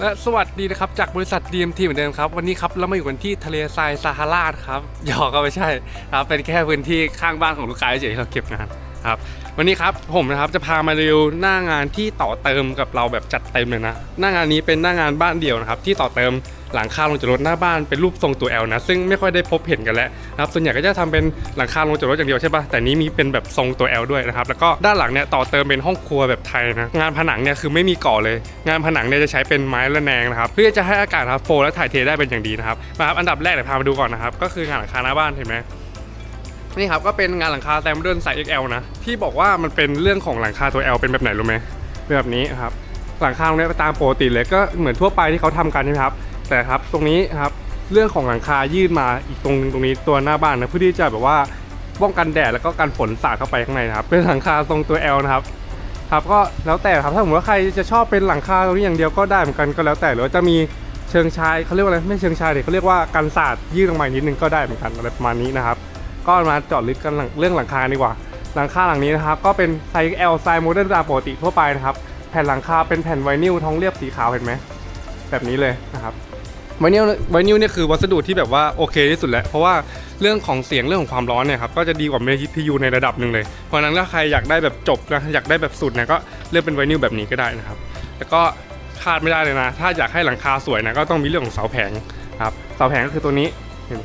และสวัสดีนะครับ จากบริษัท DMT เหมือนเดิมครับ วันนี้ครับเรามาอยู่กันที่ทะเลทรายซาฮาราครับหยอกก็ไม่ใช่ครับเป็นแค่พื้นที่ข้างบ้านของลูกค้าเฉยๆที่เราเก็บงานครับวันนี้ครับผมนะครับจะพามารีวิวหน้างานที่ต่อเติมกับเราแบบจัดเต็มเลยนะ หน้างานนี้เป็นหน้างานบ้านเดี่ยวนะครับที่ต่อเติม หลังคาลงจากรถหน้าบ้านเป็นรูปทรงตัว L นะ ซึ่งไม่ค่อยได้พบเห็นกันแล้วนะครับส่วนใหญ่ก็จะทำเป็นหลังคาลงจากรถอย่างเดียวใช่ปะแต่นี้มีเป็นแบบทรงตัว L ด้วยนะครับแล้วก็ด้านหลังเนี่ยต่อเติมเป็นห้องครัวแบบไทยนะงานผนังเนี่ยคือไม่มีก่อเลย งานผนังเนี่ยจะใช้เป็นไม้ระแนงนะครับเพื่อจะให้อากาศครับโฟลและถ่ายเทได้เป็นอย่างดีนะครับมาครับอันดับแรกเดี๋ยวพามาดูก่อนนะครับก็คืองานหลังคาหน้าบ้านเห็นไหมนี่ครับก็เป็นงานหลังคาแซมเดิลไซส์ XL นะที่บอกว่ามันเป็นเรื่องของหลังคาตัว L เป็นแบบไหนรู้ไหมเป็นแบบนี้ครับหลังคาตรงนี้ตามปกติเลยก็เหมือนทั่วไปที่เขาทำกันใช่ไหมครับ แต่ครับตรงนี้ครับเรื่องของหลังคายื่นมาอีกตรงนึงตรงนี้ตัวหน้าบ้านนะเพื่อที่จะแบบว่าป้องกันแดดแล้วก็กันฝนสาดเข้าไปข้างในนะครับ เป็นหลังคาทรงตัว L นะครับครับก็แล้วแต่ครับถ้าสมมติว่าใครจะชอบเป็นหลังคาตรงนี้อย่างเดียวก็ได้เหมือนกันก็แล้วแต่หรือว่าจะมีเชิงชายเขาเรียกว่าอะไรไม่เชิงชายเด็กเขาเรียกว่ากันสาดยื่นลงมาอีกนิดนึงก็ได้เหมือนกันอะไรประมาณนี้นะครับก็มาเจาะลึกกันเรื่องหลังคาดีกว่า หลังคาหลังนี้นะครับก็เป็นไซส์ L ไซส์โมเดิร์นตามปกติทั่วไปนะครับแผ่นหลังคาเป็นแผ่นไวนิลท้องเรียบสีขาวเห็นไหมแบบนี้เลยนะครับ ไวนิลไวนิลเนี่ยคือวัสดุที่แบบว่าโอเคที่สุดแล้ว เพราะว่าเรื่องของเสียงเรื่องของความร้อนเนี่ยครับก็จะดีกว่าเมจิพียูในระดับหนึ่งเลย เพราะนั้นถ้าใครอยากได้แบบจบนะอยากได้แบบสุดเนี่ยก็เลือกเป็นไวนิลแบบนี้ก็ได้นะครับแล้วก็ขาดไม่ได้เลยนะ ถ้าอยากให้หลังคาสวยนะก็ต้องมีเรื่องของเสาแผงครับเสาแผงก็คือตัวนี้เห็นไหม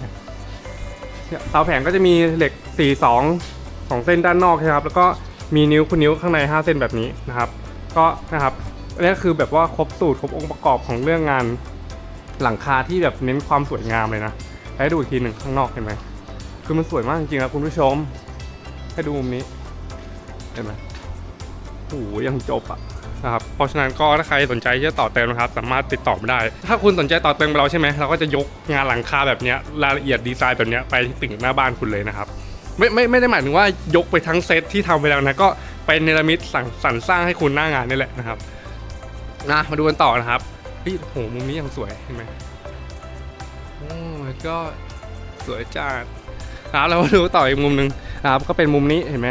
เนี่ยเสาแผงก็จะมีเหล็ก 4 2 2 เส้นด้านนอกใช่ครับแล้วก็มีนิ้วคุณนิ้วข้างใน 5 เส้นแบบนี้นะครับ ก็นะครับอันนี้คือแบบว่าครบสูตรครบองค์ประกอบของเรื่องงาน หลังคาที่แบบเน้นความสวยงามเลยนะให้ดูอีกทีหนึ่งข้างนอกเห็นไหมคือมันสวยมากจริงๆนะคุณผู้ชม ให้ดูมุมนี้เห็นไหมโอ้ยังจบอะนะครับเพราะฉะนั้นก็ถ้าใครสนใจที่จะต่อเติมนะครับ สามารถติดต่อมาได้ ถ้าคุณสนใจต่อเติมเราใช่ไหมเราก็จะยกงานหลังคาแบบนี้รายละเอียดดีไซน์แบบนี้ไปติ่งหน้าบ้านคุณเลยนะครับไม่ไม่ไม่ได้หมายถึงว่ายกไปทั้งเซตที่ทำไปแล้วนะก็ไปเนรมิตสั่งสรรสร้างให้คุณหน้างานนี่แหละนะครับนะมาดูกันต่อนะครับ เฮ้ยโหมุมนี้ยังสวยเห็นไหมโอ้ยก็สวยจัดครับเรามาดูต่ออีกมุมหนึ่งครับก็เป็นมุมนี้เห็นไหม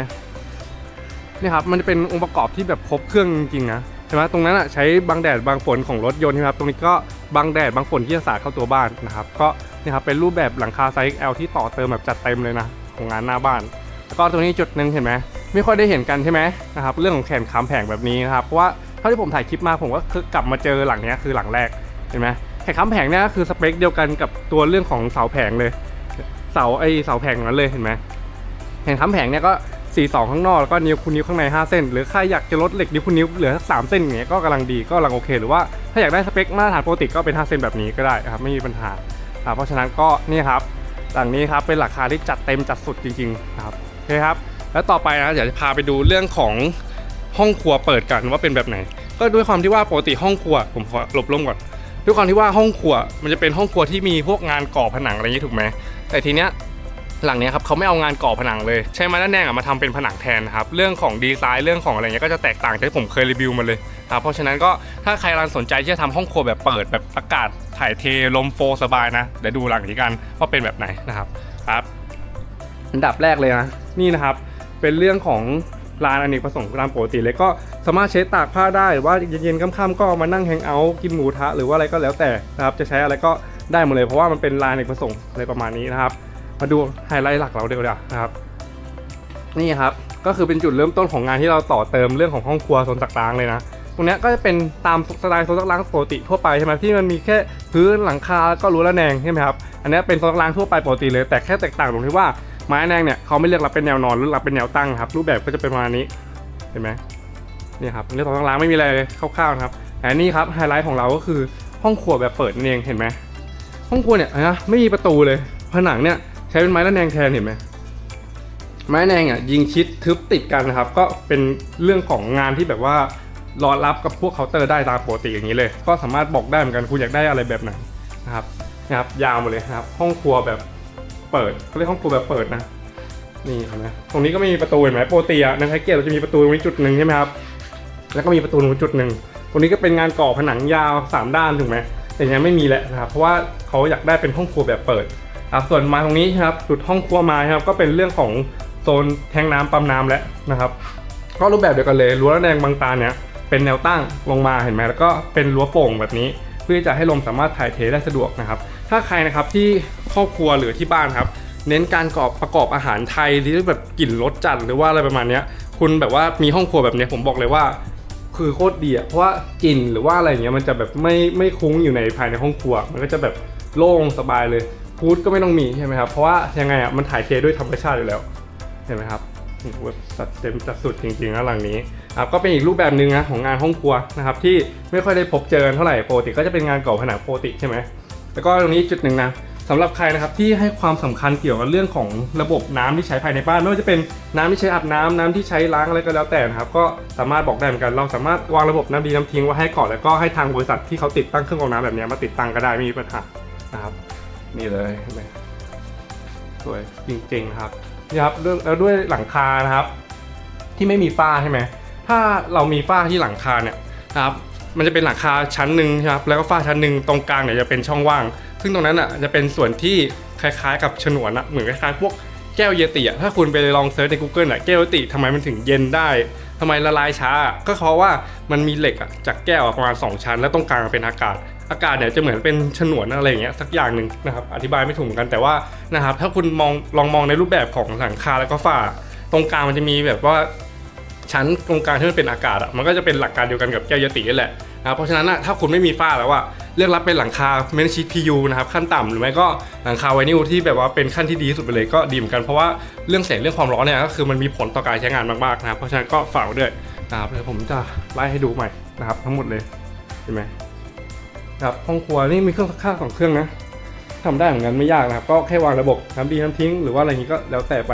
นี่ครับมันจะเป็นองค์ประกอบที่แบบครบเครื่องจริงๆนะใช่ไหมตรงนั้นอะใช้บังแดดบังฝนของรถยนต์ใช่ไหมครับตรงนี้ก็บังแดดบังฝนที่จะสาดเข้าตัวบ้านนะครับก็นี่ครับเป็นรูปแบบหลังคาไซส์ L ที่ต่อเติมแบบจัดเต็มเลยนะของงานหน้าบ้านแล้วก็ตรงนี้จุดหนึ่งเห็นไหมไม่ค่อยได้เห็นกันใช่ไหมนะครับเรื่องของแขนค้ำแผงแบบนี้นะครับเพราะว่า เท่าที่ผมถ่ายคลิปมาผมก็คือกลับมาเจอหลังนี้คือหลังแรกเห็นไหมแขนค้ำแผงเนี่ยก็คือสเปคเดียวกันกับตัวเรื่องของเสาแผงเลย เสาไอเสาแผงนั้นเลยเห็นไหมแห่งทำแผงเนี่ยก็4 2ข้างนอกแล้วก็นิ้วคุณนิ้วข้างใน 5 เส้น หรือใครอยากจะลดเหล็กนิ้วคุณนิ้วเหลือสักสามเส้นอย่างเงี้ยก็กำลังดีก็กำลังโอเค หรือว่าถ้าอยากได้สเปคมาตรฐานปกติก็เป็น 5 เส้นแบบนี้ก็ได้ครับไม่มีปัญหาเพราะฉะนั้นก็นี่ครับหลังนี้ครับเป็นราคาที่จัดเต็มจัดสุดจริงๆนะครับโอเคครับแล้วต่อไปนะเดี๋ยวจะพาไปดูเรื่องของ ห้องครัวเปิดกันว่าเป็นแบบไหน ก็ด้วยความที่ว่าปกติห้องครัวผมขอหลบล่มก่อนด้วยความที่ว่าห้องครัวมันจะเป็นห้องครัวที่มีพวกงานก่อผนังอะไรอย่างนี้ถูกไหมแต่ทีเนี้ยหลังเนี้ยครับเขาไม่เอางานก่อผนังเลย ใช้ไม้ด้านแดงมาทำเป็นผนังแทนนะครับเรื่องของดีไซน์เรื่องของอะไรเงี้ยก็จะแตกต่างจากที่ผมเคยรีวิวมาเลยครับเพราะฉะนั้นก็ถ้าใครกำลังสนใจที่จะทำห้องครัวแบบเปิดแบบอากาศถ่ายเทลมโฟสบายนะเดี๋ยวดูหลังนี้กันว่าเป็นแบบไหนนะครับครับอันดับแรกเลยนะนี่นะครับเป็นเรื่องของ ลานอเนกประสงค์ตามปกติเลยก็สามารถใช้ตากผ้าได้หรือว่าเย็นๆค่ำๆก็มานั่งแฮงเอาท์กินหมูทะหรือว่าอะไรก็แล้วแต่นะครับจะใช้อะไรก็ได้หมดเลยเพราะว่ามันเป็นลานอเนกประสงค์อะไรประมาณนี้นะครับมาดูไฮไลท์หลักเราเดียวนะครับนี่ครับก็คือเป็นจุดเริ่มต้นของงานที่เราต่อเติมเรื่องของห้องครัวโซนตักล้างเลยนะตรงนี้ก็จะเป็นตามสไตล์โซนตักล้างปกติทั่วไปใช่ไหมที่มันมีแค่พื้นหลังคาก็รู้แล้วแนงใช่ไหมครับอันนี้เป็นโซนตักล้างทั่วไปปกติเลย แต่แค่แตกต่างตรงที่ว่า ไม้แนงเนี่ยเขาไม่เลือกรับเป็นแนวนอนหรือรับเป็นแนวตั้งครับ รูปแบบก็จะเป็นประมาณนี้เห็นไหมนี่ครับเรื่องโซนตักล้างไม่มีอะไรเลยคร่าวๆนะครับแต่นี่ครับไฮไลท์ของเราก็คือห้องครัวแบบเปิดนั่นเองเห็นไหมห้องครัวเนี่ยนะไม่มีประตูเลยผนังเนี่ยใช้เป็นไม้ระแนงแทนเห็นไหมไม้แนงอะยิงชิดทึบติดกันนะครับ ก็เป็นเรื่องของงานที่แบบว่ารอรับกับพวกเคาน์เตอร์ได้ตามปกติอย่างนี้เลย ก็สามารถบอกได้เหมือนกันคุณอยากได้อะไรแบบไหนนะครับนะครับยาวหมดเลยครับ ห้องครัวแบบ เปิดเขาเรียกห้องครัวแบบเปิดนะนี่เห็นไหมตรงนี้ก็ไม่มีประตูเห็นไหมโปกติอะในแพ็กเกจเราจะมีประตูตรงนี้จุดหนึ่งใช่ไหมครับแล้วก็มีประตูตรงจุดหนึ่งตรงนี้ก็เป็นงานก่อผนังยาวสามด้านถูกไหมแต่ยังไม่มีแหละนะครับเพราะว่าเขาอยากได้เป็นห้องครัวแบบเปิดครับส่วนมาตรงนี้ครับจุดห้องครัวม้ครับก็เป็นเรื่องของโซนแทงน้ำปั๊มน้ำแล้วนะครับ ก็รูปแบบเดียวกันเลยรั้วแนงบางตาเนี่ยเป็นแนวตั้งลงมาเห็นไหมแล้วก็เป็นรั้วโป่งแบบนี้ เพื่อจะให้ลมสามารถถ่ายเทได้สะดวกนะครับ ถ้าใครนะครับที่ครอบครัวหรือที่บ้านครับ เน้นการกอบประกอบอาหารไทยที่แบบกลิ่นรสจัดหรือว่าอะไรประมาณเนี้ย คุณแบบว่ามีห้องครัวแบบเนี้ยผมบอกเลยว่า คือโคตรดีอะเพราะว่ากลิ่นหรือว่าอะไรเงี้ยมันจะแบบไม่ไม่คุ้งอยู่ในภายในห้องครัว มันก็จะแบบโล่งสบายเลยฟูดก็ไม่ต้องมีใช่ไหมครับเพราะว่ายังไงอะมันถ่ายเทด้วยธรรมชาติอยู่แล้วเห็นไหมครับโอ้โหแบบสัดเต็มจัดสุดจริงๆนะหลังนี้ครับก็เป็นอีกรูปแบบหนึ่งนะของงานห้องครัวนะครับที่ไม่ค่อยได้พบเจอกันเท่าไหร่ปกติก็จะเป็นงานก่อผนังปกติใช่ไหม แล้วก็ตรงนี้จุดหนึ่งนะสำหรับใครนะครับที่ให้ความสำคัญเกี่ยวกับเรื่องของระบบน้ำที่ใช้ภายในบ้าน ไม่ว่าจะเป็นน้ำที่ใช้อาบน้ำน้ำที่ใช้ล้างอะไรก็แล้วแต่นะครับก็สามารถบอกได้เหมือนกันเราสามารถวางระบบน้ำดีน้ำทิ้งไว้ให้ก่อนแล้วก็ให้ทางบริษัทที่เขาติดตั้งเครื่องกรองน้ำแบบนี้มาติดตั้งก็ได้ไม่มีปัญหานะครับนี่เลยเห็นไหมสวยจริงๆครับนี่ครับแล้วด้วยหลังคานะครับ ที่ไม่มีฝ้าใช่ไหมถ้าเรามีฝ้าที่หลังคาเนี่ยนะครับ มันจะเป็นหลังคาชั้นหนึ่งครับแล้วก็ฝ้าชั้นหนึ่งตรงกลางเนี่ยจะเป็นช่องว่าง ซึ่งตรงนั้นอะจะเป็นส่วนที่คล้ายๆ กับฉนวนอะเหมือนคล้ายๆพวกแก้วเยติอะถ้าคุณไปลองเซิร์ชใน Google อะแก้วเยติทำไมมันถึงเย็นได้ทำไมละลายช้า ก็เพราะว่ามันมีเหล็กอะจากแก้วประมาณ 2 ชั้น แล้วตรงกลางเป็นอากาศ อากาศเนี่ยจะเหมือนเป็นฉนวนอะไรอย่างเงี้ยสักอย่างหนึ่งนะครับอธิบายไม่ถูกกันแต่ว่านะครับถ้าคุณมองลองมองในรูปแบบของหลังคาแล้วก็ฝ้า ตรงกลางมันจะมีแบบว่า ชั้นตรงกลางที่มันเป็นอากาศอะมันก็จะเป็นหลักการเดียวกันกับแก้วยตินั่นแหละนะเพราะฉะนั้นถ้าคุณไม่มีฝ้าแล้วอะเลือกรับเป็นหลังคาเมนชีตพียูนะครับขั้นต่ำหรือไม่ก็หลังคาไวนิลที่แบบว่าเป็นขั้นที่ดีที่สุดไปเลยก็ดีเหมือนกันเพราะว่าเรื่องแสงเรื่องความร้อนเนี่ยก็คือมันมีผลต่อการใช้งานมากๆนะครับเพราะฉะนั้นก็ฝากด้วยนะครับเดี๋ยวผมจะไล่ให้ดูใหม่นะครับ ทั้งหมดเลยเห็นไหมครับห้องครัวนี่มีเครื่องซักผ้าสองเครื่องนะทำได้เหมือนกันไม่ยากนะครับ ก็แค่วางระบบน้ำดีน้ำทิ้ง หรือว่าอะไรนี้ก็แล้วแต่ไป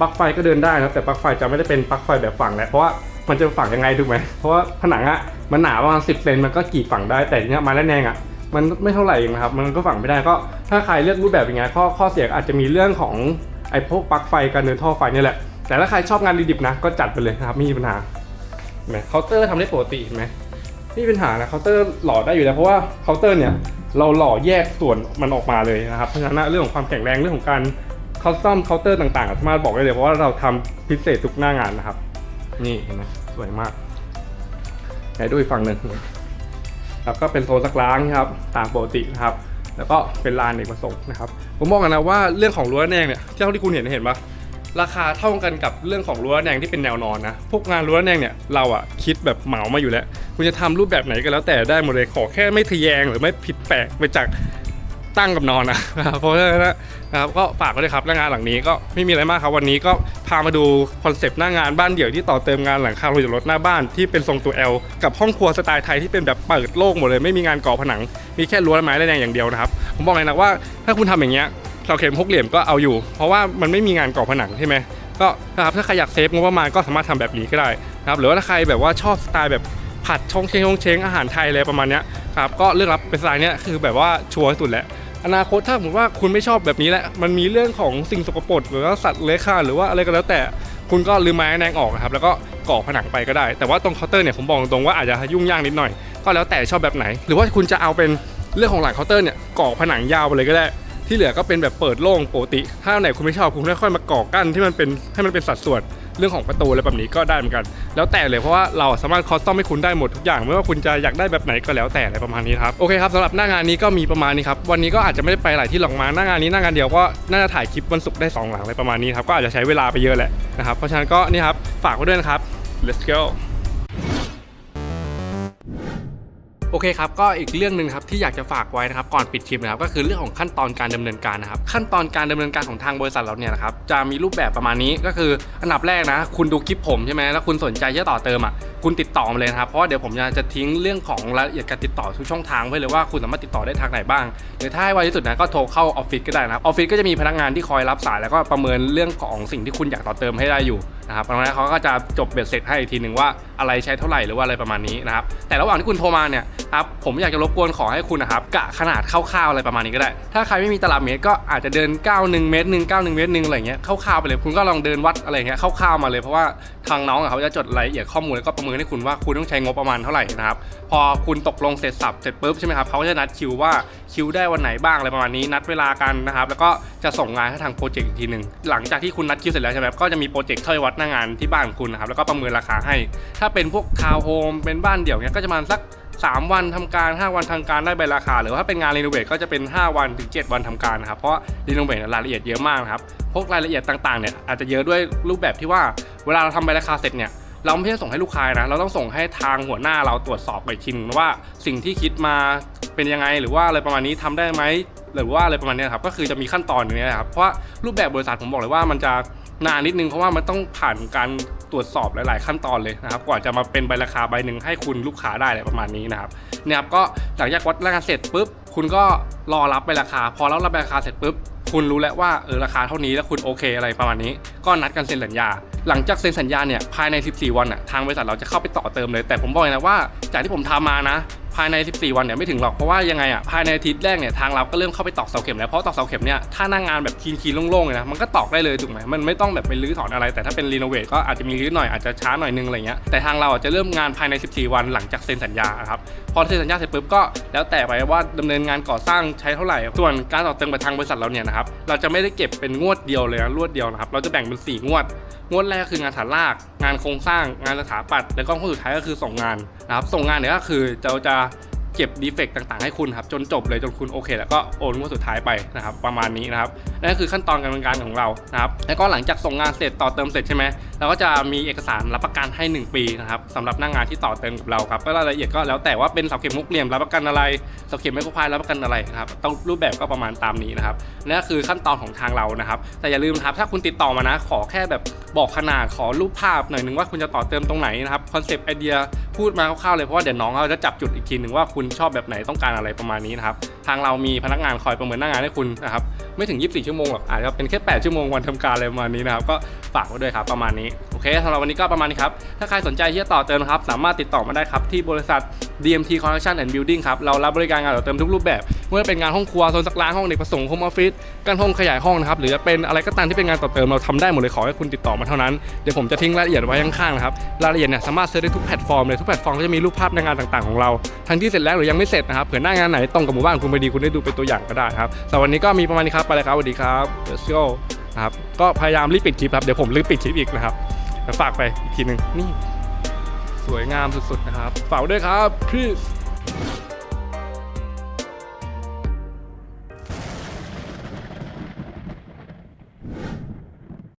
ปลั๊กไฟก็เดินได้นะแต่ปลั๊กไฟจะไม่ได้เป็นปลั๊กไฟแบบฝังแหละเพราะว่ามันจะฝังยังไงถูกไหมเพราะว่าผนังอะมันหนาประมาณสิบเซนมันก็กรีดฝังได้แต่เนี้ยไม้และแนงอะมันไม่เท่าไหร่เองนะครับมันก็ฝังไม่ได้ก็ถ้าใครเลือกรูปแบบอย่างเงี้ยข้อข้อเสียอาจจะมีเรื่องของไอ้พวกปลั๊กไฟการเดินท่อไฟนี่แหละแต่ถ้าใครชอบงานดิบๆนะก็จัดไปเลยนะครับไม่มีปัญหาเห็นไหมเคาน์เตอร์ทำได้ปกติเห็นไหมไม่มีปัญหานะเคาน์เตอร์หล่อได้อยู่แล้วเพราะว่าเคาน์เตอร์เนี่ยเราหล่อแยกส่วนมันออกมาเลยนะครับเพราะฉะนั้นเรื่องของความแข็งแรงเรื่องของการ คอสตอมเคาน์เตอร์ต่างๆ สามารถบอกได้เลยเพราะว่าเราทำพิเศษทุกหน้างานนะครับ นี่เห็นไหมสวยมากไหนดูอีกฝั่งหนึ่งครับก็เป็นโซนซักล้างครับตามปกตินะครับ แล้วก็เป็นลานเอกประสงค์นะครับ ผมบอกกันนะว่าเรื่องของรั้วแนงเนี่ยเท่าที่คุณเห็นเห็นปะราคาเท่ากันกับเรื่องของรั้วแนงที่เป็นแนวนอนนะ พวกงานรั้วแนงเนี่ยเราอะคิดแบบเหมามาอยู่แล้ว คุณจะทำรูปแบบไหนก็แล้วแต่ได้หมดเลยขอแค่ไม่ทะแยงหรือไม่ผิดแปลกไปจาก ตั้งกับนอนนะเพราะฉะนั้นนะครับก็ฝากไว้เลยครับหน้างานหลังนี้ก็ไม่มีอะไรมากครับวันนี้ก็พามาดูคอนเซปต์หน้างานบ้านเดี่ยวที่ต่อเติมงานหลังคาโรยรถหน้าบ้านที่เป็นทรงตัว L กับห้องครัวสไตล์ไทยที่เป็นแบบเปิดโล่งหมดเลยไม่มีงานก่อผนัง มีแค่รั้วไม้และแนงอย่างเดียวนะครับผมบอกเลยนะว่าถ้าคุณทำอย่างเงี้ยเสาเข็มหกเหลี่ยมก็เอาอยู่ เพราะว่ามันไม่มีงานก่อผนังใช่ไหมก็นะครับถ้าใครอยากเซฟงบประมาณก็สามารถทำแบบนี้ก็ได้นะครับหรือว่าถ้าใครแบบว่าชอบสไตล์แบบผัดชงเชงชงเชงอาหารไทยอะไรประมาณนี้ครับก็เลือกรับเป็นสไตล์นี้คือแบบว่าชัวร์สุดแล้ว อนาคตถ้าสมมติว่าคุณไม่ชอบแบบนี้แหละ มันมีเรื่องของสิ่งสกปรกหรือว่าสัตว์เลื้อยคลานหรือว่าอะไรก็แล้วแต่คุณก็ลืมไม้แนงออกนะครับแล้วก็ก่อผนังไปก็ได้ แต่ว่าตรงเคาน์เตอร์เนี่ยผมบอกตรงว่าอาจจะยุ่งยากนิดหน่อย ก็แล้วแต่ชอบแบบไหน หรือว่าคุณจะเอาเป็นเรื่องของหลังเคาน์เตอร์เนี่ยก่อผนังยาวไปเลยก็ได้ ที่เหลือก็เป็นแบบเปิดโล่งปกติ ถ้าไหนคุณไม่ชอบคุณค่อยๆมาก่อกั้นที่มันเป็นให้มันเป็นสัดส่วน เรื่องของประตูอะไรแบบนี้ก็ได้เหมือนกัน แล้วแต่เลยเพราะว่าเราสามารถคอสตอมให้คุณได้หมดทุกอย่างไม่ว่าคุณจะอยากได้แบบไหนก็แล้วแต่อะไรประมาณนี้ครับโอเคครับสำหรับหน้างานนี้ก็มีประมาณนี้ครับวันนี้ก็อาจจะไม่ได้ไปหลายที่หรอกมาหน้างานนี้หน้างานเดียวก็น่าจะถ่ายคลิปวันศุกร์ได้สองหลังอะไรประมาณนี้ครับก็อาจจะใช้เวลาไปเยอะแหละนะครับเพราะฉะนั้นก็นี่ครับฝากไว้ด้วยนะครับ let's go อเคครับก็อีกเรื่องหนึ่งครับที่อยากจะฝากไว้นะครับก่อนปิดคลิปนะครับก็คือเรื่องของขั้นตอนการดำเนินการนะครับขั้นตอนการดำเนินการของทางบริษัทเราเนี่ยนะครับจะมีรูปแบบประมาณนี้ก็คืออันดับแรกนะ คุณดูคลิปผมใช่ไหมแล้วคุณสนใจจะต่อเติมอะคุณติดต่อมาเลยนะครับเพราะว่าเดี๋ยวผมจะจะทิ้งเรื่องของรายละเอียดการติดต่อทุกช่องทางไว้เลยว่าคุณสามารถติดต่อได้ทางไหนบ้างหรือถ้าให้ไวที่สุดนะก็โทรเข้าออฟฟิศก็ได้นะครับออฟฟิศก็จะมีพนักงานที่คอยรับสายแล้วก็ประเมินเรื่องของสิ่งที่คุณอยากต่อเติมให้ได้อยู่นะครับตรงนั้นเขาก็จะจบเบ็ดเสร็จให้อีกทีหนึ่งว่าอะไรใช้เท่าไหร่หรือว่าอะไรประมาณนี้นะครับแต่ระหว่างที่คุณโทรมาเนี่ยครับผมอยากจะรบกวนขอให้คุณนะครับกะขนาดคร่าวๆอะไรประมาณนี้ก็ได้ ถ้าใครไม่มีตลับเมตรก็อาจจะเดิน91เมตรหนึ่ง91เมตรหนึ่งอะไรเงี้ยคร่าวๆไปเลยคุณก็ลองเดินวัดอะไรเงี้ยคร่าวๆมาเลยเพราะว่าทางน้องเขาจะจดรายละเอียดข้อมูลแล้วก็ประเมินให้คุณว่าคุณต้องใช้งบประมาณเท่าไหร่นะครับพอคุณตกลงเสร็จสับเสร็จปุ๊บใช่ไหมครับเขาก็จะนัดคิวว่าคิวได้วันไหนบ้างอะไรประมาณนี้นัดเวลากันนะครับแล้วก็จะส่งงานให้ทางโปรเจกต์อีกทีหนึ่งหลังจากที่คุณนัดคิวเสร็จแล้วใช่ไหมครับก็จะมีโปรเจกต์เข้าไปวัดหน้างานที่บ้านคุณนะครับแล้วก็ประเมินราคาให้ ถ้าเป็นพวกทาวน์โฮมเป็นบ้านเดี่ยวเนี้ยก็จะมาสัก 3 วันทำการ 5 วันทำการได้ใบราคา หรือว่าถ้าเป็นงานรีโนเวทก็จะเป็น 5 วันถึง 7 วันทำการนะครับ เพราะรีโนเวทรายละเอียดเยอะมากนะครับ พวกรายละเอียดต่างๆเนี่ยอาจจะเยอะด้วยรูปแบบที่ว่าเวลาเราทำใบราคาเสร็จเนี่ยเราไม่ใช่ส่งให้ลูกค้านะ เราต้องส่งให้ทางหัวหน้าเราตรวจสอบไปทีนึงว่าสิ่งที่คิดมาเป็นยังไงหรือว่าอะไรประมาณนี้ทำได้ไหม หรือว่าอะไรประมาณนี้ครับก็คือจะมีขั้นตอนอย่างนี้ยครับเพราะว่ารูปแบบบริษัทผมบอกเลยว่ามันจะนานนิดนึงเพราะว่ามันต้องผ่านการตรวจสอบหลาย ๆ ขั้นตอนเลยนะครับกว่าจะมาเป็นใบราคาใบหนึ่งให้คุณลูกค้าได้อะไรประมาณนี้นะครับเนี่ยครับก็หลังจากวัดราคาเสร็จปุ๊บคุณก็รอรับใบราคา พอรับรับใบราคาเสร็จปุ๊บคุณรู้แล้วว่าเออราคาเท่านี้แล้วคุณโอเคอะไรประมาณนี้ ก็นัดกันเซ็นสัญญา หลังจากเซ็นสัญญาเนี่ยภายใน 14 วันอะทางบริษัทเราจะเข้าไปต่อเติมเลย แต่ผมบอกเลยนะว่าจากที่ผมทำมานะ ภายใน 14 วันเนี่ยไม่ถึงหรอกเพราะว่ายังไงอะภายในอาทิตย์แรกเนี่ยทางเราก็เริ่มเข้าไปตอกเสาเข็มแล้วเพราะตอกเสาเข็มเนี่ยถ้าน้างงานแบบคีนคีนโล่งๆเลยนะมันก็ตอกได้เลยถูกไหมมันไม่ต้องแบบไปรื้อถอนอะไร แต่ถ้าเป็นรีโนเวทก็อาจจะมีรื้อหน่อยอาจจะช้าหน่อยนึงอะไรเงี้ยแต่ทางเราจะเริ่มงานภายใน 14 วันหลังจากเซ็นสัญญาครับพอเซ็นสัญญาเสร็จปุ๊บก็แล้วแต่ไปว่าดำเนินงานก่อสร้างใช้เท่าไหร่ ส่วนการต่อเติมกับทางบริษัทเราเนี่ยนะครับเราจะไม่ได้เก็บเป็นงวดเดียวเลยนะรวดเดียวนะครับเราจะแบ่งเป็น 4 งวดงวดแรกก็คืองานฐานราก งานโครงสร้างงานสถาปัตย์และก็งวดสุดท้ายก็คือส่งงานนะครับส่งงานเนี่ยก็คือเราจะ เก็บดีเฟกต์ต่างๆ ให้คุณครับจนจบเลยจนคุณโอเค แล้วก็โอนงวดสุดท้ายไปนะครับประมาณนี้นะครับนั่นก็คือขั้นตอนการดำเนินการของเรานะครับแล้วก็หลังจากส่งงานเสร็จต่อเติมเสร็จใช่ไหมเราก็จะมีเอกสารรับประกันให้ 1 ปีนะครับสำหรับหน้างงานที่ต่อเติมกับเราครับก็รายละเอียดก็แล้วแต่ว่าเป็นเสาเข็มมุกเหลี่ยมรับประกันอะไรเสาเข็มไมโครพายรับประกันอะไรนะครับต้องรูปแบบก็ประมาณตามนี้นะครับนั่นก็คือขั้นตอนของทางเรานะครับ แต่อย่าลืมครับถ้าคุณติดต่อมานะขอแค่แบบบอกขนาดขอรูปภาพหน่อยนึงว่าคุณจะต่อเติมตรงไหนนะครับคอนเซปต์ไอเดีย พูดมาคร่าวๆเลยเพราะว่าเดี๋ยวน้องเขาจะจับจุดอีกทีหนึ่งว่าคุณชอบแบบไหนต้องการอะไรประมาณนี้นะครับทางเรามีพนักงานคอยประเมินหน้างานให้คุณนะครับไม่ถึง 24 ชั่วโมงหรอกอาจจะเป็นแค่ 8 ชั่วโมงวันทำการอะไรประมาณนี้นะครับก็ฝากไว้ด้วยครับประมาณนี้โอเคสำหรับวันนี้ก็ประมาณนี้ครับถ้าใครสนใจที่จะต่อเติมครับสามารถติดต่อมาได้ครับที่บริษัท DMT Construction and Building ครับ เรารับบริการงานต่อเติมทุกรูปแบบไม่ว่าจะเป็นงานห้องครัวโซนซักล้างห้องเด็กประสงค์โฮมออฟฟิศการห้องขยายห้องนะครับหรือจะเป็นอะไรก็ตามที่เป็นงานต่อเติมเราทำได้หมดเลยขอให้คุณติดต่อมาเท่านั้นเดี๋ยวผมจะทิ้งรายละเอียดไว้ข้างๆนะครับรายละเอียดเนี่ยสามารถเซิร์ชได้ทุกแพลตฟอร์มเลยทุกแพลตฟอร์มก็จะมีรูปภาพในงานต่างๆของเราทั้งที่เสร็จแล้วหรือยังไม่เสร็จนะครับเผื่อหน้างานไหนตรงกับหมู่บ้านคุณไปดีคุณได้ดูเป็นตัวอย่างก็ได้ครับสำหรับวันนี้ก็มีประมาณนี้ครับไปเลยครับสวัสดีครับ let's go ครับก็พยายามรีบปิดคลิปครับเดี๋ยวผมรีบปิดคลิปอีกนะครับฝากไปอีกทีหนึ่งนี่ สวยงามสุดๆนะครับฝากไว้ด้วยครับ peace